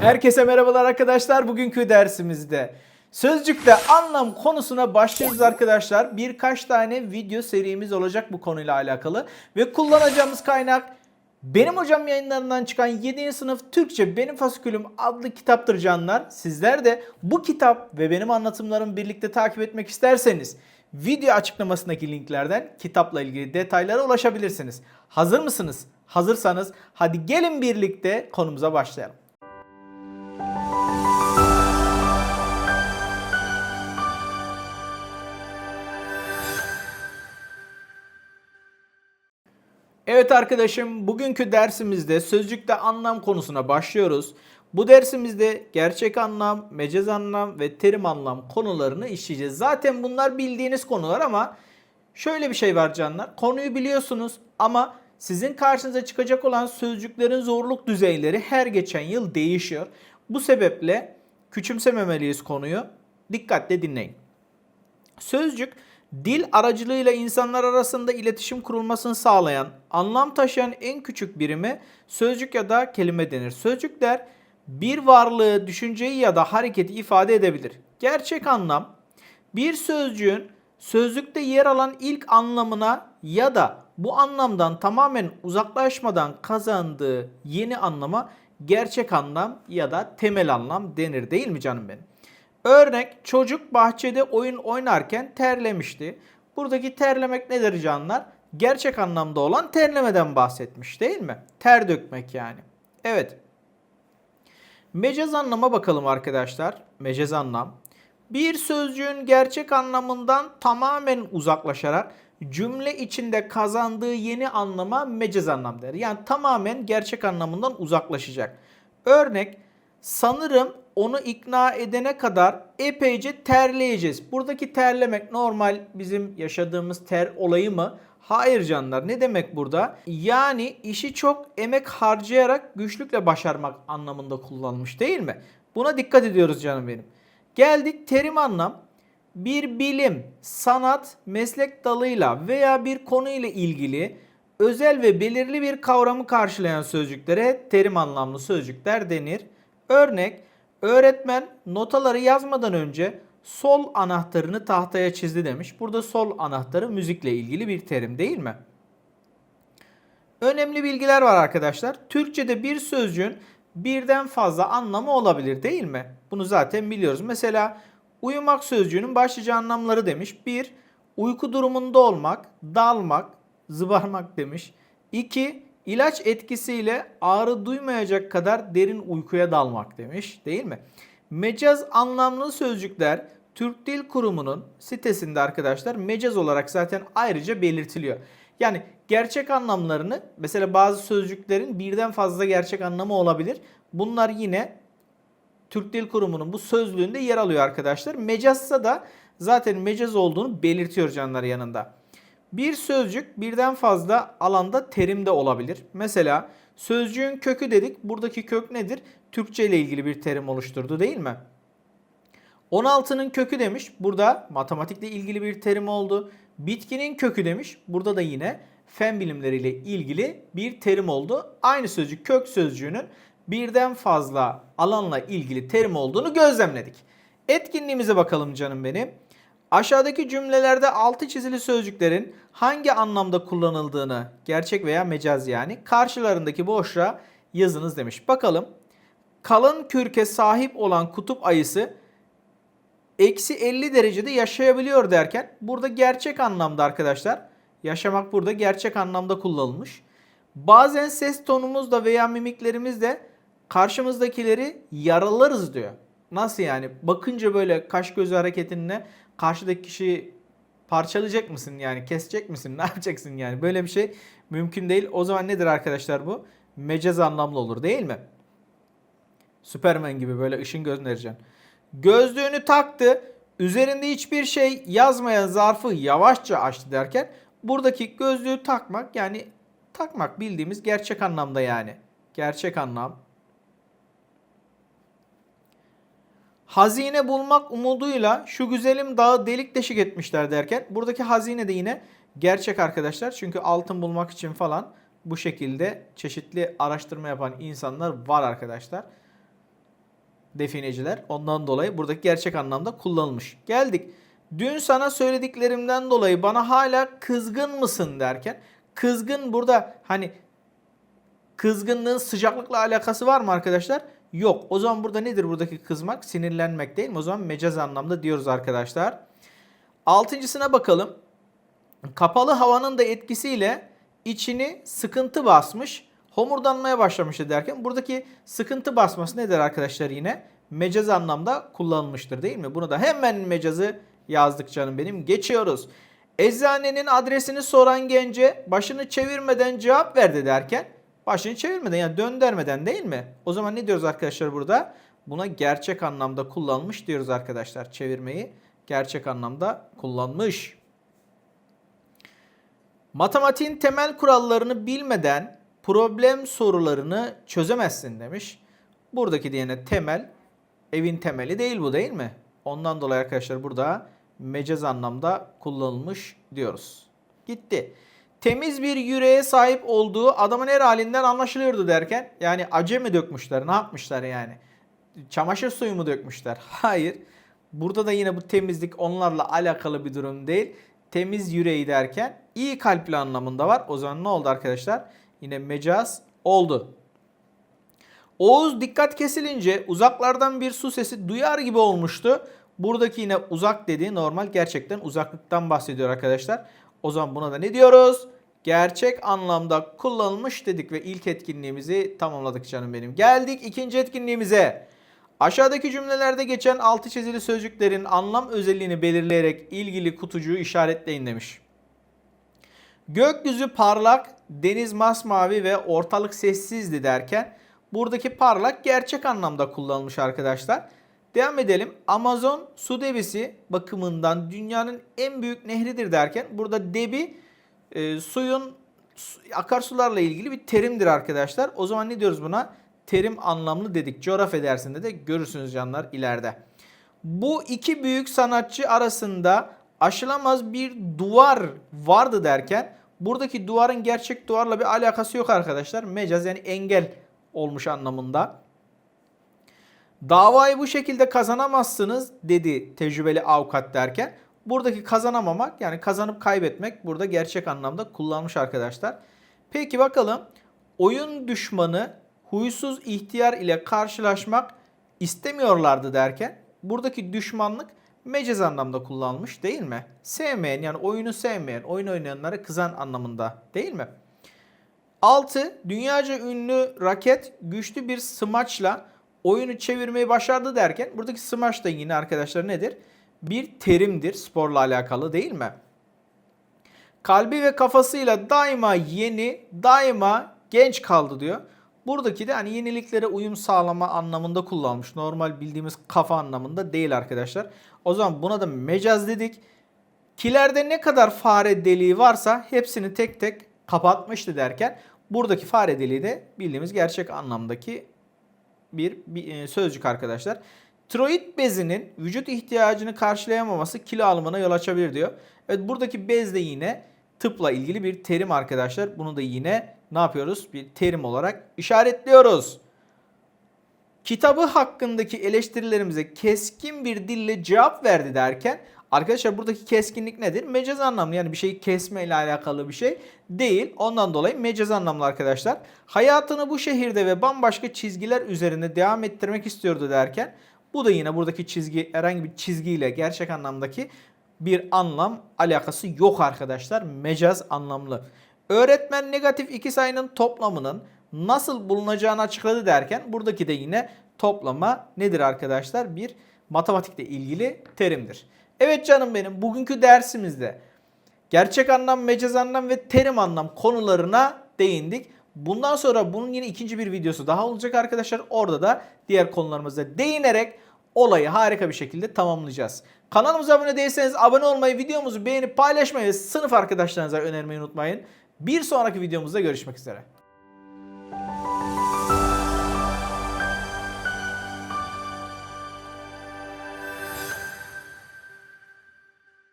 Herkese merhabalar arkadaşlar. Bugünkü dersimizde sözcükte anlam konusuna başlıyoruz arkadaşlar. Birkaç tane video serimiz olacak bu konuyla alakalı ve kullanacağımız kaynak benim hocam yayınlarından çıkan 7. sınıf Türkçe Benim Fasikülüm adlı kitaptır canlar. Sizler de bu kitap ve benim anlatımlarımı birlikte takip etmek isterseniz video açıklamasındaki linklerden kitapla ilgili detaylara ulaşabilirsiniz. Hazır mısınız? Hazırsanız hadi gelin birlikte konumuza başlayalım. Evet arkadaşım bugünkü dersimizde sözcükte anlam konusuna başlıyoruz. Bu dersimizde gerçek anlam, mecaz anlam ve terim anlam konularını işleyeceğiz. Zaten bunlar bildiğiniz konular ama şöyle bir şey var canlar. Konuyu biliyorsunuz ama sizin karşınıza çıkacak olan sözcüklerin zorluk düzeyleri her geçen yıl değişiyor. Bu sebeple küçümsememeliyiz konuyu. Dikkatle dinleyin. Sözcük dil aracılığıyla insanlar arasında iletişim kurulmasını sağlayan, anlam taşıyan en küçük birime sözcük ya da kelime denir. Sözcükler bir varlığı, düşünceyi ya da hareketi ifade edebilir. Gerçek anlam bir sözcüğün sözlükte yer alan ilk anlamına ya da bu anlamdan tamamen uzaklaşmadan kazandığı yeni anlama gerçek anlam ya da temel anlam denir değil mi canım benim? Örnek çocuk bahçede oyun oynarken terlemişti. Buradaki terlemek nedir canlar? Gerçek anlamda olan terlemeden bahsetmiş değil mi? Ter dökmek yani. Evet. Mecaz anlama bakalım arkadaşlar. Mecaz anlam. Bir sözcüğün gerçek anlamından tamamen uzaklaşarak cümle içinde kazandığı yeni anlama mecaz anlam der. Yani tamamen gerçek anlamından uzaklaşacak. Örnek sanırım onu ikna edene kadar epeyce terleyeceğiz. Buradaki terlemek normal bizim yaşadığımız ter olayı mı? Hayır canlar. Ne demek burada? Yani işi çok emek harcayarak güçlükle başarmak anlamında kullanılmış değil mi? Buna dikkat ediyoruz canım benim. Geldik terim anlam. Bir bilim, sanat, meslek dalıyla veya bir konuyla ilgili özel ve belirli bir kavramı karşılayan sözcüklere terim anlamlı sözcükler denir. Örnek öğretmen notaları yazmadan önce sol anahtarını tahtaya çizdi demiş. Burada sol anahtarı müzikle ilgili bir terim değil mi? Önemli bilgiler var arkadaşlar. Türkçe'de bir sözcüğün birden fazla anlamı olabilir değil mi? Bunu zaten biliyoruz. Mesela uyumak sözcüğünün başlıca anlamları demiş. 1. Uyku durumunda olmak, dalmak, zıbarmak demiş. 2. İlaç etkisiyle ağrı duymayacak kadar derin uykuya dalmak demiş değil mi? Mecaz anlamlı sözcükler Türk Dil Kurumu'nun sitesinde arkadaşlar mecaz olarak zaten ayrıca belirtiliyor. Yani gerçek anlamlarını mesela bazı sözcüklerin birden fazla gerçek anlamı olabilir. Bunlar yine Türk Dil Kurumu'nun bu sözlüğünde yer alıyor arkadaşlar. Mecazsa da zaten mecaz olduğunu belirtiyor canlar yanında. Bir sözcük birden fazla alanda terimde olabilir. Mesela sözcüğün kökü dedik. Buradaki kök nedir? Türkçe ile ilgili bir terim oluşturdu değil mi? 16'nın kökü demiş. Burada matematikle ilgili bir terim oldu. Bitkinin kökü demiş. Burada da yine fen bilimleriyle ilgili bir terim oldu. Aynı sözcük kök sözcüğünün birden fazla alanla ilgili terim olduğunu gözlemledik. Etkinliğimize bakalım canım benim. Aşağıdaki cümlelerde altı çizili sözcüklerin hangi anlamda kullanıldığını, gerçek veya mecaz yani, karşılarındaki boşluğa yazınız demiş. Bakalım. Kalın kürke sahip olan kutup ayısı eksi 50 derecede yaşayabiliyor derken burada gerçek anlamda arkadaşlar. Yaşamak burada gerçek anlamda kullanılmış. Bazen ses tonumuzda veya mimiklerimizde karşımızdakileri yaralarız diyor. Nasıl yani? Bakınca böyle kaş gözü hareketinle karşıdaki kişiyi parçalayacak mısın yani kesecek misin ne yapacaksın yani böyle bir şey mümkün değil. O zaman nedir arkadaşlar bu? Mecaz anlamlı olur değil mi? Süpermen gibi böyle ışın göndereceksin. Gözlüğünü taktı. Üzerinde hiçbir şey yazmayan zarfı yavaşça açtı derken buradaki gözlüğü takmak yani takmak bildiğimiz gerçek anlamda yani. Gerçek anlam. Hazine bulmak umuduyla şu güzelim dağı delik deşik etmişler derken buradaki hazine de yine gerçek arkadaşlar. Çünkü altın bulmak için falan bu şekilde çeşitli araştırma yapan insanlar var arkadaşlar. defineciler. Ondan dolayı buradaki gerçek anlamda kullanılmış. Geldik. Dün sana söylediklerimden dolayı bana hala kızgın mısın derken kızgın burada hani kızgınlığın sıcaklıkla alakası var mı arkadaşlar? Yok. O zaman burada nedir buradaki kızmak? Sinirlenmek değil mi? O zaman mecaz anlamda diyoruz arkadaşlar. Altıncısına bakalım. Kapalı havanın da etkisiyle içini sıkıntı basmış. Homurdanmaya başlamıştı derken buradaki sıkıntı basması nedir arkadaşlar yine? Mecaz anlamda kullanılmıştır değil mi? Bunu da hemen mecazı yazdık canım benim. Geçiyoruz. Eczanenin adresini soran gence başını çevirmeden cevap verdi derken başını çevirmeden yani döndürmeden değil mi? O zaman ne diyoruz arkadaşlar burada? Buna gerçek anlamda kullanmış diyoruz arkadaşlar. Çevirmeyi gerçek anlamda kullanmış. Matematiğin temel kurallarını bilmeden problem sorularını çözemezsin demiş. Buradaki diyene temel evin temeli değil bu değil mi? Ondan dolayı arkadaşlar burada mecaz anlamda kullanılmış diyoruz. Gitti. Temiz bir yüreğe sahip olduğu adamın her halinden anlaşılıyordu derken yani acı mı dökmüşler ne yapmışlar yani? Çamaşır suyu mu dökmüşler? Hayır. Burada da yine bu temizlik onlarla alakalı bir durum değil. Temiz yüreği derken iyi kalpli anlamında var. O zaman ne oldu arkadaşlar? Yine mecaz oldu. Oğuz dikkat kesilince uzaklardan bir su sesi duyar gibi olmuştu. Buradaki yine uzak dediği normal gerçekten uzaklıktan bahsediyor arkadaşlar. O zaman buna da ne diyoruz? Gerçek anlamda kullanılmış dedik ve ilk etkinliğimizi tamamladık canım benim. Geldik ikinci etkinliğimize. Aşağıdaki cümlelerde geçen altı çizili sözcüklerin anlam özelliğini belirleyerek ilgili kutucuğu işaretleyin demiş. Gökyüzü parlak, deniz masmavi ve ortalık sessizdi derken buradaki parlak gerçek anlamda kullanılmış arkadaşlar. Devam edelim. Amazon su debisi bakımından dünyanın en büyük nehridir derken burada debi e, suyun su- akarsularla ilgili bir terimdir arkadaşlar. O zaman ne diyoruz buna? Terim anlamlı dedik. Coğrafya dersinde de görürsünüz canlar ileride. Bu iki büyük sanatçı arasında aşılamaz bir duvar vardı derken buradaki duvarın gerçek duvarla bir alakası yok arkadaşlar. Mecaz yani engel olmuş anlamında. Davayı bu şekilde kazanamazsınız dedi tecrübeli avukat derken buradaki kazanamamak yani kazanıp kaybetmek burada gerçek anlamda kullanmış arkadaşlar. Peki bakalım oyun düşmanı huysuz ihtiyar ile karşılaşmak istemiyorlardı derken buradaki düşmanlık mecaz anlamda kullanılmış değil mi? Sevmeyen yani oyunu sevmeyen, oyun oynayanlara kızan anlamında değil mi? 6. Dünyaca ünlü raket güçlü bir smaçla oyunu çevirmeyi başardı derken buradaki smaç da yine arkadaşlar nedir? Bir terimdir sporla alakalı değil mi? Kalbi ve kafasıyla daima yeni, daima genç kaldı diyor. Buradaki de hani yeniliklere uyum sağlama anlamında kullanmış. Normal bildiğimiz kafa anlamında değil arkadaşlar. O zaman buna da mecaz dedik. Kilerde ne kadar fare deliği varsa hepsini tek tek kapatmıştı derken buradaki fare deliği de bildiğimiz gerçek anlamdaki bir, bir e, sözcük arkadaşlar. Tiroid bezinin vücut ihtiyacını karşılayamaması kilo alımına yol açabilir diyor. Evet buradaki bez de yine tıpla ilgili bir terim arkadaşlar. Bunu da yine ne yapıyoruz? Bir terim olarak işaretliyoruz. Kitabı hakkındaki eleştirilerimize keskin bir dille cevap verdi derken arkadaşlar buradaki keskinlik nedir? Mecaz anlamlı yani bir şeyi kesme ile alakalı bir şey değil. Ondan dolayı mecaz anlamlı arkadaşlar. Hayatını bu şehirde ve bambaşka çizgiler üzerinde devam ettirmek istiyordu derken bu da yine buradaki çizgi herhangi bir çizgiyle gerçek anlamdaki bir anlam alakası yok arkadaşlar. Mecaz anlamlı. Öğretmen negatif iki sayının toplamının nasıl bulunacağını açıkladı derken buradaki de yine toplama nedir arkadaşlar? Bir matematikle ilgili terimdir. Evet canım benim bugünkü dersimizde gerçek anlam, mecaz anlam ve terim anlam konularına değindik. Bundan sonra bunun yine ikinci bir videosu daha olacak arkadaşlar. Orada da diğer konularımıza değinerek olayı harika bir şekilde tamamlayacağız. Kanalımıza abone değilseniz abone olmayı, videomuzu beğenip paylaşmayı ve sınıf arkadaşlarınıza önermeyi unutmayın. Bir sonraki videomuzda görüşmek üzere.